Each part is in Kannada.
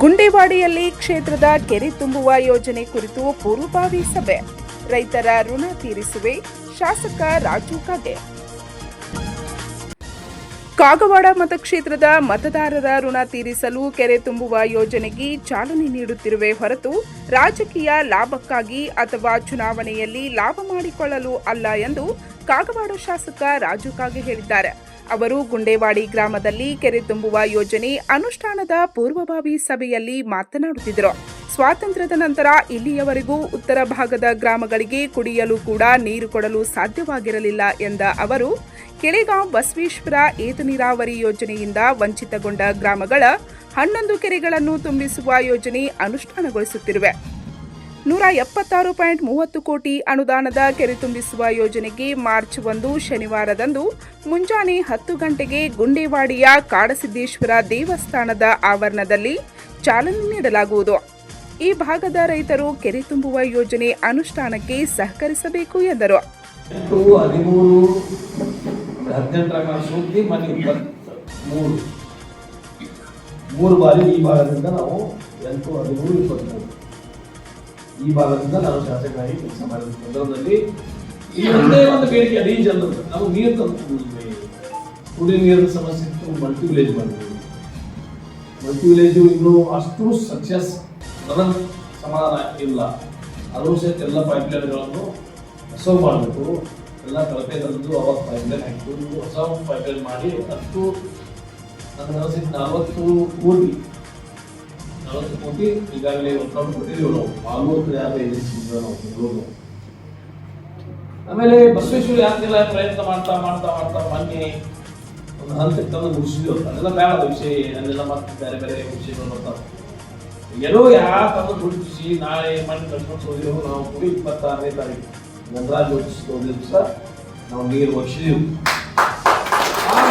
ಗುಂಡೇವಾಡಿಯಲ್ಲಿ ಕ್ಷೇತ್ರದ ಕೆರೆ ತುಂಬುವ ಯೋಜನೆ ಕುರಿತು ಪೂರ್ವಭಾವಿ ಸಭೆ. ರೈತರ ಋಣ ತೀರಿಸುವೆ, ಶಾಸಕ ರಾಜು ಕಾಗೆ. ಕಾಗವಾಡ ಮತಕ್ಷೇತ್ರದ ಮತದಾರರ ಋಣ ತೀರಿಸಲು ಕೆರೆ ತುಂಬುವ ಯೋಜನೆಗೆ ಚಾಲನೆ ನೀಡುತ್ತಿರುವೆ ಹೊರತು ರಾಜಕೀಯ ಲಾಭಕ್ಕಾಗಿ ಅಥವಾ ಚುನಾವಣೆಯಲ್ಲಿ ಲಾಭ ಮಾಡಿಕೊಳ್ಳಲು ಅಲ್ಲ ಎಂದು ಕಾಗವಾಡ ಶಾಸಕ ರಾಜು ಕಾಗೆ ಹೇಳಿದ್ದಾರೆ. ಅವರು ಗುಂಡೇವಾಡಿ ಗ್ರಾಮದಲ್ಲಿ ಕೆರೆ ತುಂಬುವ ಯೋಜನೆ ಅನುಷ್ಠಾನದ ಪೂರ್ವಭಾವಿ ಸಭೆಯಲ್ಲಿ ಮಾತನಾಡುತ್ತಿದ್ದರು. ಸ್ವಾತಂತ್ರ್ಯದ ನಂತರ ಇಲ್ಲಿಯವರೆಗೂ ಉತ್ತರ ಭಾಗದ ಗ್ರಾಮಗಳಿಗೆ ಕುಡಿಯಲು ಕೂಡ ನೀರು ಕೊಡಲು ಸಾಧ್ಯವಾಗಿರಲಿಲ್ಲ ಎಂದ ಅವರು ಕೆರೆಗಾಂವ್ ಬಸವೇಶ್ವರ ಏತ ನೀರಾವರಿ ಯೋಜನೆಯಿಂದ ವಂಚಿತಗೊಂಡ ಗ್ರಾಮಗಳ ಹನ್ನೊಂದು ಕೆರೆಗಳನ್ನು ತುಂಬಿಸುವ ಯೋಜನೆ ಅನುಷ್ಠಾನಗೊಳಿಸುತ್ತಿರುವೆ. ನೂರ ಎಪ್ಪತ್ತಾರು ಪಾಯಿಂಟ್ ಮೂವತ್ತು ಕೋಟಿ ಅನುದಾನದ ಕೆರೆ ತುಂಬಿಸುವ ಯೋಜನೆಗೆ ಮಾರ್ಚ್ ಒಂದು ಶನಿವಾರದಂದು ಮುಂಜಾನೆ ಹತ್ತು ಗಂಟೆಗೆ ಗುಂಡೇವಾಡಿಯ ಕಾಡಸಿದ್ದೇಶ್ವರ ದೇವಸ್ಥಾನದ ಆವರಣದಲ್ಲಿ ಚಾಲನೆ ನೀಡಲಾಗುವುದು. ಈ ಭಾಗದ ರೈತರು ಕೆರೆ ತುಂಬುವ ಯೋಜನೆ ಅನುಷ್ಠಾನಕ್ಕೆ ಸಹಕರಿಸಬೇಕು ಎಂದರು. ಮೂರು ಬಾರಿ ಈ ಭಾಗದಿಂದ ನಾವು ಈ ಭಾಗದಿಂದ ನಾವು ಶಾಸಕರಾಗಿ ಕೆಲಸ ಮಾಡಿದ ಸಂದರ್ಭದಲ್ಲಿ ಈ ಒಂದೇ ಒಂದು ಬೇಡಿಕೆ ಅದೇ ಜನರು. ನಾವು ನೀರು ತಂದು ಕುಡಿ ನೀರಿನ ಸಮಸ್ಯೆ ಇತ್ತು ಮಲ್ಟಿ ವಿಲೇಜ್ ಮಾಡಿದ್ವಿ. ಮಲ್ಟಿ ವಿಲೇಜು ಇನ್ನೂ ಅಷ್ಟು ಸಕ್ಸಸ್ ನನಗೆ ಸಮಾಧಾನ ಇಲ್ಲ. ಅದು ಸಹಿತ ಎಲ್ಲ ಪೈಪ್ಲೈನ್ಗಳನ್ನು ಸರ್ವ್ ಮಾಡಬೇಕು. ಎಲ್ಲ ಕಳಪೆ ತಂದು ಅವಾಗ ಪೈಪ್ಲೈನ್ ಹಾಕಿದ್ದು ಹೊಸ ಪೈಪ್ಲೈನ್ ಮಾಡಿ ಅಷ್ಟು ನನಗೆ ಅನಿಸಿದ ನಲವತ್ತು ಕೋಟಿ ಈಗಾಗಲೇ ಒಟ್ಟು ಕೊಟ್ಟಿದ್ದೀವಿ ನಾವು ಆಲ್ಮೋಸ್ಟ್ ಯಾರು ಬೆಂಗಳೂರು ಆಮೇಲೆ ಬಸವೇಶ್ವರ ಯಾಕೆಲ್ಲ ಪ್ರಯತ್ನ ಮಾಡ್ತಾ ಮಾಡ್ತಾ ಮಾಡ್ತಾ ಮೊನ್ನೆ ಒಂದು ಹಂತಕ್ಕೆ ತಂದು ಮುಗಿಸಿದ್ವಿ ಅದೆಲ್ಲ ಬೇಡ ವಿಷಯ ಅಲ್ಲೆಲ್ಲ ಮತ್ತೆ ಬೇರೆ ಬೇರೆ ವಿಷಯಗಳು ಎಲ್ಲೋ ಯಾವ ತಂದು ಗುರುತಿಸಿ ನಾಳೆ ಮಣ್ಣು ಕಟ್ಕೊಂಡು ಹೋದೆವು ನಾವು ಇಪ್ಪತ್ತಾರನೇ ತಾರೀಕು. ಹೋದ ದಿವಸ ನಾವು ನೀರು ಆ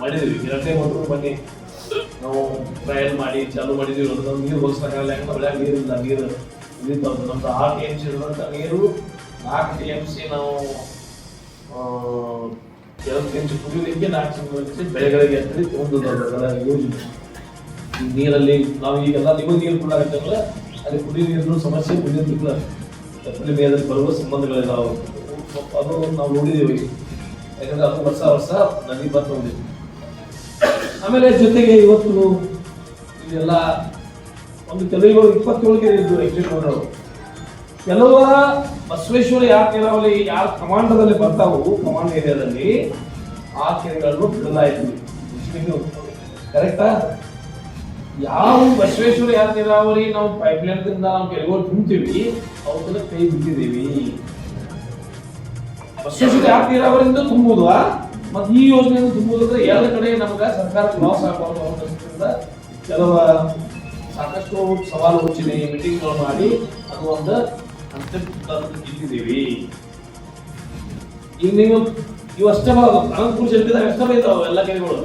ಮಾಡಿದ್ವಿ. ಎರಡನೇ ಮೊದಲು ಬನ್ನಿ. ನಾವು ಟ್ರಯಲ್ ಮಾಡಿ, ಚಾಲು ಮಾಡಿದೀವಿ. ಅಂದ್ರೆ ನೀರು ಹೋಲಿಸ್ಬೇಕಾಗಲ್ಲ ಯಾಕಂದ್ರೆ ಒಳ್ಳೆ ನೀರಿಲ್ಲ ನೀರು ಇದು ಬಂದು ನಮ್ದು ಆರು ಟಿ ಎಂ ಸಿ ಇರುವಂಥ ನೀರು ನಾಲ್ಕು ಟಿ ಎಂ ಸಿ ನಾವು ಎರಡು ಟಿ ಎಂ ಸಿ ಕುಡಿಯೋದಕ್ಕೆ ನಾಲ್ಕು ಸಿ ಬೆಳೆಗಳಿಗೆ ಅಂತೇಳಿ ತೊಗೊಂಡಿದ್ದಲ್ಲ ಯೋಜನೆ ಈ ನೀರಲ್ಲಿ ನಾವು ಈಗೆಲ್ಲ ನಿಮಗೆ ನೀರು ಕೊಡಾಗತ್ತಲ್ಲ ಅಲ್ಲಿ ಕುಡಿಯೋ ನೀರಿನ ಸಮಸ್ಯೆ ಕುಡಿಯೋದಿಲ್ಲ ತಪ್ಪಲಿ ಮೇಲೆ ಬರುವ ಸಂಬಂಧಗಳೆಲ್ಲ. ಅದು ನಾವು ನೋಡಿದ್ದೀವಿ. ಯಾಕಂದ್ರೆ ಅದು ವರ್ಷ ವರ್ಷ ನದಿ ಬರ್ತಾ ಹೋಗಿದೆ. ಆಮೇಲೆ ಜೊತೆಗೆ ಇವತ್ತು ಇದೆಲ್ಲ ಒಂದು ಕೆಲವು ಇಪ್ಪತ್ತೇಳು ಕೆರೆ ಇದ್ದು ಎಕ್ಸಿಟ್ ಕೆಲವರ ಬಸವೇಶ್ವರ ಯಾರ ಕೆಲವಲ್ಲಿ ಯಾರ ಕಮಾಂಡದಲ್ಲಿ ಬರ್ತಾವು ಕಮಾಂಡ್ ಏರಿಯಾದಲ್ಲಿ, ಆ ಕೆರೆಗಳನ್ನು ಬಿಡಲಾಯಿತು ಕರೆಕ್ಟಾ? ಯಾವ ಬಸವೇಶ್ವರ ಯಾರ ನೀರಾವರಿ ನಾವು ಪೈಪ್ಲೈನ್ ದಿಂದ ನಾವು ಕೆರೆಗಳು ತುಂಬ್ತೀವಿ ಅವಕ್ಕೆಲ್ಲ ಕೈ ಬಿಟ್ಟಿದ್ದೀವಿ. ಬಸವೇಶ್ವರ ಯಾರ ನೀರಾವರಿಯಿಂದ ತುಂಬುದು ಮತ್ತೆ ಈ ಯೋಜನೆಯಿಂದ ತುಂಬುದಂದ್ರೆ ಎರಡು ಕಡೆ ನಮ್ಗೆ ಸರ್ಕಾರ ಲಾಸ್ ಆಗಬಾರ್ದು ಅನ್ನೋ ದೃಷ್ಟಿಯಿಂದ ಕೆಲವ ಸಾಕಷ್ಟು ಸವಾಲು ಮೀಟಿಂಗ್ ಮೀಟಿಂಗ್ಗಳು ಮಾಡಿ ಅದು ಒಂದು ಹಂತಕ್ಕೆ ಇಟ್ಟಿದ್ದೀವಿ. ಈಗ ನೀವು, ಇವು ಅಷ್ಟೇ ಬರೋದು ಅನಂತಪುರ ಜಲ್ಪಿದಾಗ ಅಷ್ಟೇ ಬೈತಾವ ಎಲ್ಲ ಕೆರೆಗಳು.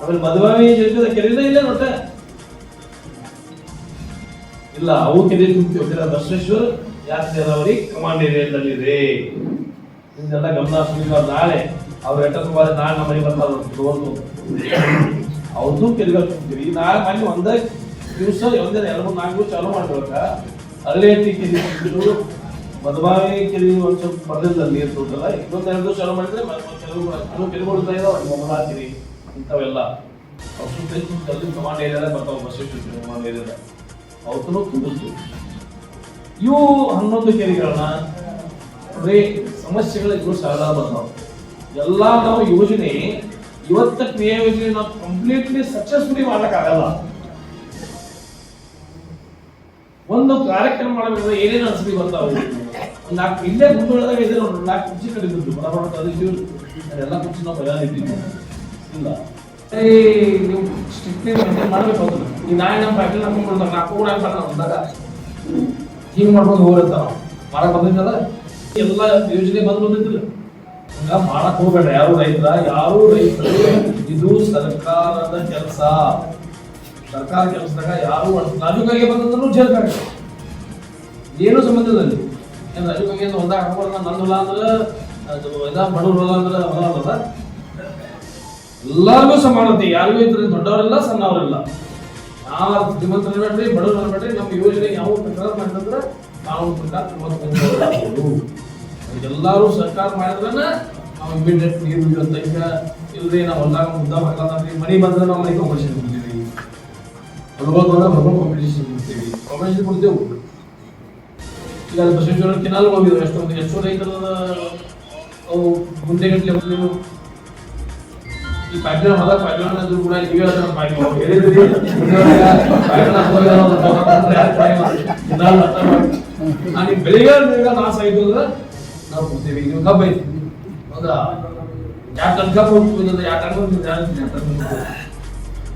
ಆಮೇಲೆ ಮದುವೆ ಜಲ್ಪಿದ ಕೆರೆನೇ ಇಲ್ಲ ನೋಡ್ರೆ. ಇಲ್ಲ, ಅವು ಕೆರೆ ತುಂಬ್ತೀವಿ ಬಸವೇಶ್ವರ್ ಜಾಸ್ತಿ ನೀರಾವರಿ ಕಮಾಂಡ್ ಏರಿಯಾದಲ್ಲಿದೆ ಇದೆಲ್ಲ ಗಮನ. ನಾಳೆ ಅವ್ರ ಎಟ್ಟ ಬಾರಿ ನಾಳೆ ನಮ್ಮ ಮನೆಗೆ ಬರ್ತಾರ ತಗೊಂಡು ಅವ್ರದ್ದು ಈಗ ನಾಳೆ ಮನೆ ಒಂದೇ ದಿವಸ ಒಂದೇ ಎರಡು ಮೂರು ನಾಲ್ಕು ದಿವಸ ಚಾಲು ಮಾಡ್ಬೇಕ ಅಲ್ಲೇ ಕೆರೆ ತುಂಬಿದ್ರು ಮದುವೆ ಕೆರೆ ಒಂದು ಸ್ವಲ್ಪ ಬರ್ಲಿಲ್ಲ ನೀರು ತುಂಬಿಲ್ಲ ಇನ್ನೊಂದ್ ದಿವಸ ಚಾಲು ಮಾಡಿದ್ರೆ ಕೆಲವು ಕೆಲವು ಕೆರೆಗಳು ಇರ್ತಾ ಇದಾವೆ ಮಮಲಾ ಕೆರೆ ಇಂಥವೆಲ್ಲ. ಅವ್ರು ಕಮಾಂಡ್ ಏರಿಯಾದ ಬರ್ತಾವ, ಬಸ್ ಕಮಾಂಡ್ ಏರಿಯಾದ ಅವತ್ತೂ ತುಂಬಿಸ್ತು ಇವು ಹನ್ನೊಂದು ಕೆರೆಗಳನ್ನ ಬರೀ ಸಮಸ್ಯೆಗಳು ಇದ್ರು ಸರಳ ಬರ್ತಾವ ಎಲ್ಲ ನಾವು ಯೋಜನೆ ಇವತ್ತ ಕ್ರಿಯಾ ಯೋಜನೆ ನಾವು ಕಂಪ್ಲೀಟ್ಲಿ ಸಕ್ಸಸ್ಫುಲಿ ಮಾಡಕ್ಕಾಗಲ್ಲ ಒಂದು ಕಾರ್ಯಕ್ರಮ ಮಾಡಬೇಕಾದ್ರೆ ಏನೇನು ಅನ್ಸಲಿ ಬರ್ತಾವ ನಾಲ್ಕು ಇಲ್ಲೇ ಮುಂದುವರೆದಾಗ ಇದೆ ನೋಡಿ ನಾಲ್ಕು ಕುರ್ಚಿ ಕಡಿದ್ರು ಬರಬಾರ್ದು ಅದು ಇದು ಎಲ್ಲ ಕುರ್ಚಿ ನಾವು ಬಯಲಿದ್ದೀವಿ ಇಲ್ಲ. ಏ, ನೀವು ಸ್ಟ್ರಿಕ್ಟ್ಲಿ ಮೇಂಟೈನ್ ಮಾಡಬೇಕು ಈ ನಾಯಿ ನಮ್ಮ ಫ್ಯಾಕ್ಟ್ರಿ ನಮ್ಮ ಕೊಡ್ತಾರೆ. ನಾಲ್ಕು ಕೂಡ ನಾವು ಬಂದಾಗ. ಹಿಂಗ್ ಮಾಡ್ಕೊಂಡು ಹೋಗಿರ್ತಾರ ಮಾಡಕ್ಕೆ ಬಂದಿದ್ದಲ್ಲ? ಎಲ್ಲ ಯೋಜನೆ ಬಂದ್ ಬಂದಿದ್ದಿಲ್ಲ. ಮಾಡಕ್ ಹೋಗ್ಬೇಡ. ಯಾರು ರೈತರ? ಯಾರು ರೈತರು? ಇದು ಸರ್ಕಾರದ ಕೆಲಸ. ಸರ್ಕಾರ ಕೆಲಸದಾಗ ಯಾರು ರಾಜುಗಾಗೆ ಬಂದ್ರು ಜೇಲ್ಕಾಗ ಏನು ಸಂಬಂಧದಲ್ಲಿ? ಏನು ರಾಜುಗಾಗೆ ಅಂತ ಹೊಲ್ದಾಗ ಹಾಕೋಲ್ಲ ನನ್ನ ಹೊಲ ಅಂದ್ರೆ, ಅದು ಇದ ಬಡವ್ರ ಹೊಲ ಅಂದ್ರೆ ಹೊಲ ಅಲ್ಲ ಎಲ್ಲರಿಗೂ ಸಮಾನತೆ ಯಾರಿಗೂ ಇದ್ರೆ ದೊಡ್ಡವರಿಲ್ಲ, ಸಣ್ಣವರಿಲ್ಲ. ಯಾರು ಶ್ರೀಮಂತರು ಬೇಡ್ರಿ ಬಡವ್ರು ಬೇಡ್ರಿ, ನಮ್ಮ ಯೋಜನೆ ಯಾವ ಪ್ರಕಾರ ಮಾಡಿದ್ರೆ ನಾವು ಪ್ರಕಾರ ಎಲ್ಲರೂ ಸರ್ಕಾರ ಮಾಡಿದ್ರೆ ನಾವು ಇಮಿಡಿಯೇಟ್ ನೀರು ಬಿಡುತ್ತೆ ಈಗ ಇಲ್ರಿ ನಾವು ಹೊಲ್ದಾಗ ಮುದ್ದ ಹಾಕಲ್ಲ ಮನಿ ಬಂದ್ರೆ ನಾವು ಮನೆ ಕಾಂಪಿಟೇಷನ್ ಕೊಡ್ತೀವಿ. ಹೊಲಗಳು ಬಂದ್ರೆ ಹೊಲಗಳು ಕಾಂಪಿಟೇಷನ್ ಕೊಡ್ತೀವಿ. ಕಾಂಪಿಟೇಷನ್ ಕೊಡ್ತೇವೆ. ಈಗ ಅದು ಬಸವೇಶ್ವರ ಕೆನಾಲ್ ಹೋಗಿದ್ರು, ಎಷ್ಟೊಂದು ಎಷ್ಟೋ ರೈತರ ಅವು ಗುಂಡೆಗಟ್ಟಲೆ ಬಂದಿರು ಈ ಪೈಪ್ಲೈನ್ ಹೊಲ ಪೈಪ್ಲೈನ್ ಅಂದ್ರೂ ಕೂಡ ನೀವೇ ಅದನ್ನ ನಾನು ಬೆಳಿಗ್ಗೆ ನಾಶ ಆಯ್ತು ಅಂದ್ರೆ ನಾವು ಕೊಡ್ತೀವಿ. ನೀವು ಕಬ್ಬು ಐತಿ. ಹೌದಾ? ಟನ್ ಕಬ್ಬು ಹೋಗ್ತದೆ ಯಾವ ಹೋಗ್ತದೆ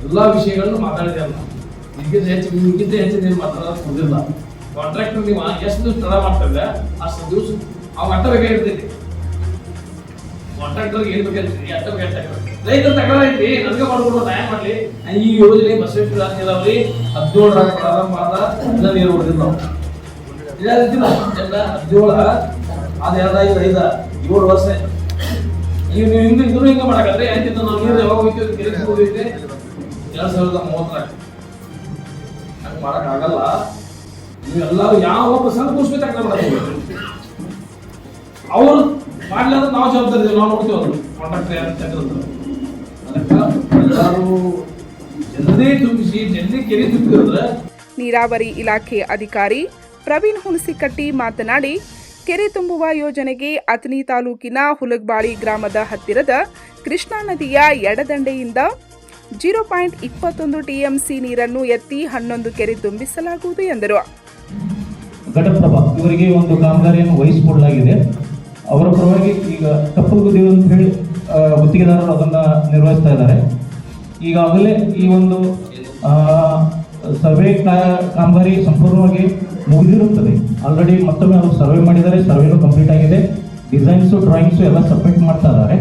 ಎಲ್ಲಾ ವಿಷಯಗಳನ್ನು ಮಾತಾಡಿದೆ ಅಲ್ಲ. ಇದಕ್ಕಿಂತ ಹೆಚ್ಚು ಇದಕ್ಕಿಂತ ಹೆಚ್ಚು ನೀವು ಮಾತಾಡೋದು ಕೊಡಲಿಲ್ಲ ಕಾಂಟ್ರಾಕ್ಟರ್ ನೀವು ಎಷ್ಟು ದಿವಸ ತಡ ಮಾಡ್ತಾರೆ ಅಷ್ಟು ದಿವಸ ಅವಾಗ ಅಟ್ಟ ಬೇಕಾಗಿರ್ತೈತಿ ಕಾಂಟ್ರಾಕ್ಟರ್ಗೆ ಏನು ಬೇಕಾಗಿರ್ತೈತಿ ಅಟ್ಟ ಬೇಕಾಗಿರ್ತೈತಿ ರೈತರ ತಗೊಳ ಐತಿ ನನಗೆ ಮಾಡ್ಕೊಡ್ಬೋದು ನ್ಯಾಯ ಮಾಡಲಿ? ಈ ಯೋಜನೆ ಬಸವೇಶ್ವರ ನೀರಾವರಿ ಹದಿನೇಳರಾಗ ಪ್ರಾರಂಭ ಆದ ನೀರು ಹೊಡೆದಿಲ್ಲ. ನಾವು ಇದಾಗಿದ್ದಿಲ್ಲ ಎಲ್ಲ ಹದಿನೇಳ ಅದ್ ಎರಡಾಗಿ ಐದ. ಏಳು ವರ್ಷ. ನೀವು ಹಿಂದೆ ಹಿಂಗೆ ಹಿಂಗೆ ಮಾಡಕಂದ್ರೆ ಯಾಕಿಂತ ನಾವು ನೀರು ಯಾವಾಗ ಹೋಗ್ತೀವಿ ಕೆರೆಗೆ ಹೋಗೈತೆ ಎರಡು ಸಾವಿರದ ಮೂವತ್ತರಾಗ ಹಂಗೆ ಮಾಡೋಕ್ಕಾಗಲ್ಲ ನೀವೆಲ್ಲರೂ ಯಾವ ಒಬ್ಬ ಕೂಸ್ಬೇಕು ತಕ್ಕ ಮಾಡಬೇಕು ಅವ್ರು ಮಾಡ್ಲಿಲ್ಲ ನಾವು ಜವಾಬ್ದಾರಿ ಇದ್ದೀವಿ, ನಾವು ನೋಡ್ತೀವಿ ಅವರು. ಕಾಂಟ್ರಾಕ್ಟರ್ ಯಾರು? ತಗೊಂಡ್ರು ಅದಕ್ಕೆ ಎಲ್ಲರೂ ಜನರೇ ತುಂಬಿಸಿ ಜನರೇ ಕೆರೆ ತುಂಬಿದ್ರೆ ನೀರಾವರಿ ಇಲಾಖೆ ಅಧಿಕಾರಿ ಪ್ರವೀಣ್ ಹುಣಸಿಕಟ್ಟಿ ಮಾತನಾಡಿ ಕೆರೆ ತುಂಬುವ ಯೋಜನೆಗೆ ಅಥಣಿ ತಾಲೂಕಿನ ಹುಲಗಬಾಳಿ ಗ್ರಾಮದ ಹತ್ತಿರದ ಕೃಷ್ಣಾ ನದಿಯ ಎಡದಂಡೆಯಿಂದ ಜೀರೋ ಪಾಯಿಂಟ್ ಇಪ್ಪತ್ತೊಂದು ಟಿಎಂಸಿ ನೀರನ್ನು ಎತ್ತಿ ಹನ್ನೊಂದು ಕೆರೆ ತುಂಬಿಸಲಾಗುವುದು ಎಂದರು. ಘಟಪ್ರಭಾ, ಇವರಿಗೆ ಒಂದು ಕಾಮಗಾರಿಯನ್ನು ವಹಿಸಿಕೊಡಲಾಗಿದೆ. ಅವರ ಪರವಾಗಿ ಈಗ ಕಪ್ಪಗುದಿ ಅಂತ ಹೇಳಿ ಗುತ್ತಿಗೆದಾರರು ಅದನ್ನು ನಿರ್ವಹಿಸ್ತಾ ಇದ್ದಾರೆ. ಈಗಾಗಲೇ ಈ ಒಂದು ಸರ್ವೆ ಕಾಮಗಾರಿ ಸಂಪೂರ್ಣವಾಗಿ ಮುಗಿದಿರುತ್ತದೆ. ಆಲ್ರೆಡಿ ಮತ್ತೊಮ್ಮೆ ಅವರು ಸರ್ವೆ ಮಾಡಿದ್ದಾರೆ, ಸರ್ವೆನೂ ಕಂಪ್ಲೀಟ್ ಆಗಿದೆ. ಡಿಸೈನ್ಸು ಡ್ರಾಯಿಂಗ್ಸು ಎಲ್ಲ ಸಬ್ಮಿಟ್ ಮಾಡ್ತಾ ಇದ್ದಾರೆ.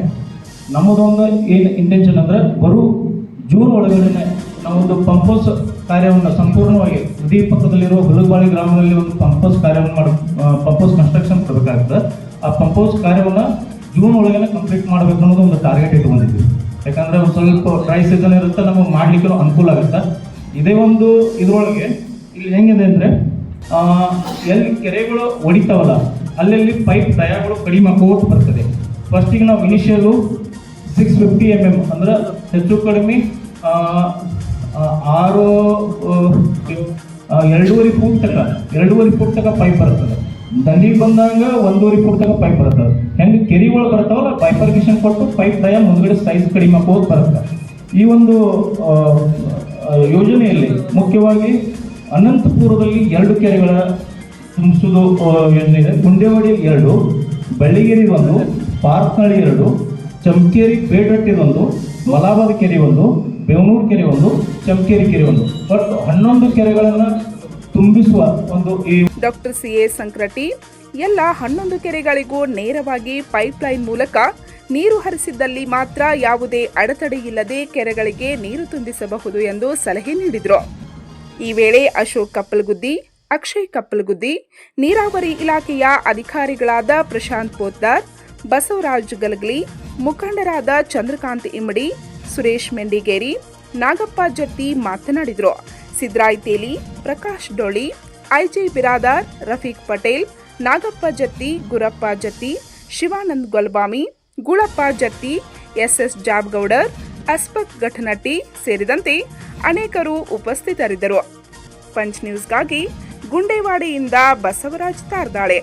ನಮ್ಮದೊಂದು ಏನು ಇಂಟೆನ್ಷನ್ ಅಂದ್ರೆ ಬರು ಜೂನ್ ಒಳಗಡೆ ನಾವೊಂದು ಪಂಪೋಸ್ ಕಾರ್ಯವನ್ನು ಸಂಪೂರ್ಣವಾಗಿ ನದಿ ಪಕ್ಕದಲ್ಲಿರುವ ಹುಲುಬಾಳಿ ಗ್ರಾಮದಲ್ಲಿ ಒಂದು ಪಂಪೋಸ್ ಕಾರ್ಯವನ್ನು ಮಾಡಿ ಪಂಪೋಸ್ ಕನ್ಸ್ಟ್ರಕ್ಷನ್ ಕೊಡಬೇಕಾಗ್ತದೆ. ಆ ಪಂಪೋಸ್ ಕಾರ್ಯವನ್ನು ಜೂನ್ ಒಳಗಡೆ ಕಂಪ್ಲೀಟ್ ಮಾಡಬೇಕು ಅನ್ನೋದು ಒಂದು ಟಾರ್ಗೆಟ್ ಇಟ್ಕೊಂಡಿದ್ವಿ ಯಾಕಂದರೆ ಒಂದು ಸ್ವಲ್ಪ ಡ್ರೈ ಸೀಸನ್ ಇರುತ್ತೆ, ನಮಗೆ ಮಾಡಲಿಕ್ಕೆ ಅನುಕೂಲ ಆಗುತ್ತೆ. ಇದೇ ಒಂದು ಇದ್ರೊಳಗೆ ಇಲ್ಲಿ ಹೆಂಗಿದೆ ಅಂದರೆ ಎಲ್ಲಿ ಕೆರೆಗಳು ಹೊಡಿತಾವಲ್ಲ ಅಲ್ಲಲ್ಲಿ ಪೈಪ್ ದಯಗಳು ಕಡಿಮೆ ಆಗೋಟ್ ಬರ್ತದೆ. ಫಸ್ಟಿಗೆ ನಾವು initial six fifty M M ಅಂದ್ರೆ ಹೆಚ್ಚು ಕಡಿಮೆ ಆರು ಎರಡೂವರೆ ಫೂಟ್ ತಕ ಎರಡೂವರೆ ಫೂಟ್ ತಕ ಪೈಪ್ ಬರ್ತದೆ. ದಂಡಿ ಬಂದಾಗ ಒಂದೂವರೆ ಫೂಟ್ ತಕ ಪೈಪ್ ಬರ್ತದೆ. ಹೆಂಗೆ ಕೆರೆಗಳು ಬರ್ತಾವಲ್ಲ ಪೈಪರ್ಗೇಷನ್ ಕೊಟ್ಟು ಪೈಪ್ ದಯ ಮುಂದ್ಗಡೆ ಸೈಜ್ ಕಡಿಮೆ ಆಗೋದು ಬರುತ್ತೆ. ಈ ಒಂದು ಯೋಜನೆಯಲ್ಲಿ ಮುಖ್ಯವಾಗಿ ಅನಂತಪುರದಲ್ಲಿ ಎರಡು ಕೆರೆಗಳ ತುಂಬಿಸೋದು ಯೋಜನೆ ಇದೆ. ಗುಂಡೇವಾಡಿ ಎರಡು, ಬೆಳ್ಳಿಗೆರೆ ಒಂದು, ಪಾರ್ಕ್ನಳ್ಳಿ ಎರಡು, ಚಮಕೇರಿ ಪೇಟಟ್ಟಿ ಒಂದು, ಮಲಾಬಾದ್ ಕೆರೆ ಒಂದು, ಬೇವನೂರು ಕೆರೆ ಒಂದು, ಚಮಕೇರಿ ಕೆರೆ ಒಂದು. ಬಟ್ ಹನ್ನೊಂದು ಕೆರೆಗಳನ್ನು ತುಂಬಿಸುವ ಒಂದು ಈ ಡಾಕ್ಟರ್ ಎ ಸಂಕ್ರಟಿ, ಎಲ್ಲ ಹನ್ನೊಂದು ಕೆರೆಗಳಿಗೂ ನೇರವಾಗಿ ಪೈಪ್ಲೈನ್ ಮೂಲಕ ನೀರು ಹರಿಸಿದ್ದಲ್ಲಿ ಮಾತ್ರ ಯಾವುದೇ ಅಡೆತಡೆಯಿಲ್ಲದೆ ಕೆರೆಗಳಿಗೆ ನೀರು ತುಂಬಿಸಬಹುದು ಎಂದು ಸಲಹೆ ನೀಡಿದರು. ಈ ವೇಳೆ ಅಶೋಕ್ ಕಪ್ಪಲ್ಗುದ್ದಿ, ಅಕ್ಷಯ್ ಕಪ್ಪಲ್ಗುದ್ದಿ, ನೀರಾವರಿ ಇಲಾಖೆಯ ಅಧಿಕಾರಿಗಳಾದ ಪ್ರಶಾಂತ್ ಪೋದ್ದಾರ್ ಬಸವರಾಜ್ ಗಲಗ್ಲಿ, ಮುಖಂಡರಾದ ಚಂದ್ರಕಾಂತ್ ಇಮ್ಮಡಿ, ಸುರೇಶ್ ಮೆಂಡಿಗೇರಿ, ನಾಗಪ್ಪ ಜತ್ತಿ ಮಾತನಾಡಿದರು. Sidray Teli Prakash Doli I J Biradar, Rafiq Patel, Nagappa Jatti, Gurappa Jatti, Shivanand Golbami Gulappa Jatti S S Jabgoudar Ashpak Ghatanatti ಸೇರಿದಂತೆ ಅನೇಕರು ಉಪಸ್ಥಿತರಿದ್ದರು. ಪಂಚ್ ನ್ಯೂಸ್ಗಾಗಿ ಗುಂಡೇವಾಡಿಯಿಂದ ಬಸವರಾಜ್ ತಾರ್ದಾಳೆ.